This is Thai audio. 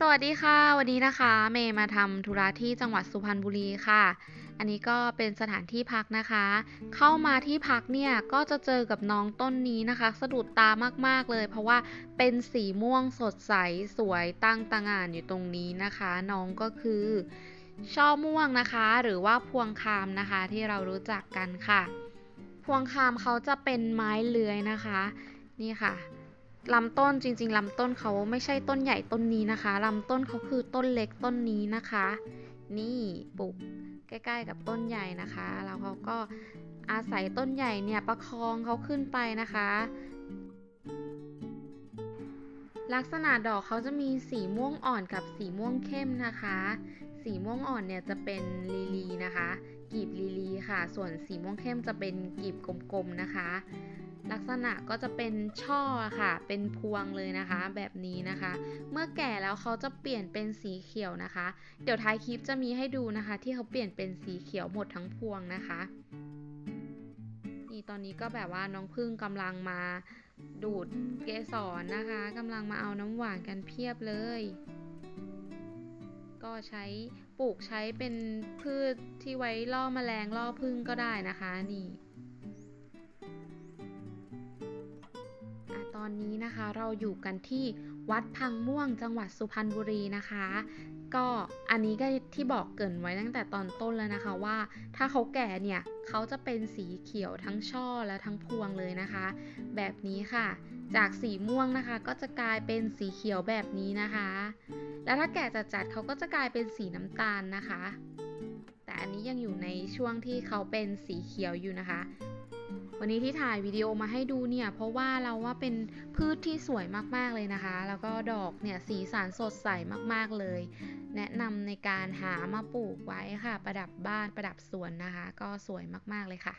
สวัสดีค่ะ วันนี้นะคะ เมย์มาทำธุระที่จังหวัดสุพรรณบุรีค่ะ อันนี้ก็เป็นสถานที่พักนะคะ เข้ามาที่พักเนี่ยก็จะเจอกับน้องต้นนี้นะคะ สะดุดตามากๆเลย เพราะว่าเป็นสีม่วงสดใสสวยตั้งตางานอยู่ตรงนี้นะคะ น้องก็คือ ช่อม่วงนะคะ หรือว่าพวงคามนะคะ ที่เรารู้จักกันค่ะ พวงคามเขาจะเป็นไม้เลื้อยนะคะ นี่ค่ะ ลำต้นจริง ๆลำต้นเขาไม่ใช่ต้นใหญ่ต้นนี้นะคะลำต้นเขาคือต้นเล็กต้นนี้นะคะ นี่ปลูกใกล้ๆกับต้นใหญ่นะคะแล้วเขาก็อาศัยต้นใหญ่เนี่ยประคองเขาขึ้นไปนะคะ ลักษณะดอกเขาจะมีสีม่วงอ่อนกับสีม่วงเข้มนะคะ สีม่วงอ่อนเนี่ยจะเป็นลีลีนะคะกีบลีลีค่ะ ส่วนสีม่วงเข้มจะเป็นกีบกลมๆนะคะ ลักษณะก็จะเป็นช่อค่ะ เป็นพวงเลยนะคะ แบบนี้นะคะ เมื่อแก่แล้วเขาจะเปลี่ยนเป็นสีเขียวนะคะ เดี๋ยวท้ายคลิปจะมีให้ดูนะคะ ที่เขาเปลี่ยนเป็นสีเขียวหมดทั้งพวงนะคะ นี่ตอนนี้ก็แบบว่าน้องพึ่งกำลังมาดูดเกสรนะคะกำลังมาเอาน้ำหวานกันเพียบเลย ก็ใช้ปลูกใช้เป็นพืชที่ไว้ล่อแมลงล่อพึ่งก็ได้นะคะนี่ อะตอนนี้นะคะ เราอยู่กันที่วัดพังม่วงจังหวัดสุพรรณบุรีนะคะ ก็อันนี้ก็ที่บอกเกินไว้ตั้งแต่ตอนต้นแล้วนะคะว่า ถ้าเขาแก่เนี่ยเขาจะเป็นสีเขียวทั้งช่อและทั้งพวงเลยนะคะ แบบนี้ค่ะ จากสีม่วงนะคะ ก็จะกลายเป็นสีเขียวแบบนี้นะคะ แล้วถ้าแก่จัดๆเขาก็จะกลายเป็นสีน้ำตาลนะคะ แต่อันนี้ยังอยู่ในช่วงที่เขาเป็นสีเขียวอยู่นะคะ วันนี้ที่ถ่ายวิดีโอมาให้ดูเนี่ย เพราะว่าเราว่าเป็นพืชที่สวยมากๆเลยนะคะ แล้วก็ดอกเนี่ยสีสันสดใสมากๆเลย แนะนำในการหามาปลูกไว้ค่ะ ประดับบ้านประดับสวนนะคะ ก็สวยมากๆเลยค่ะ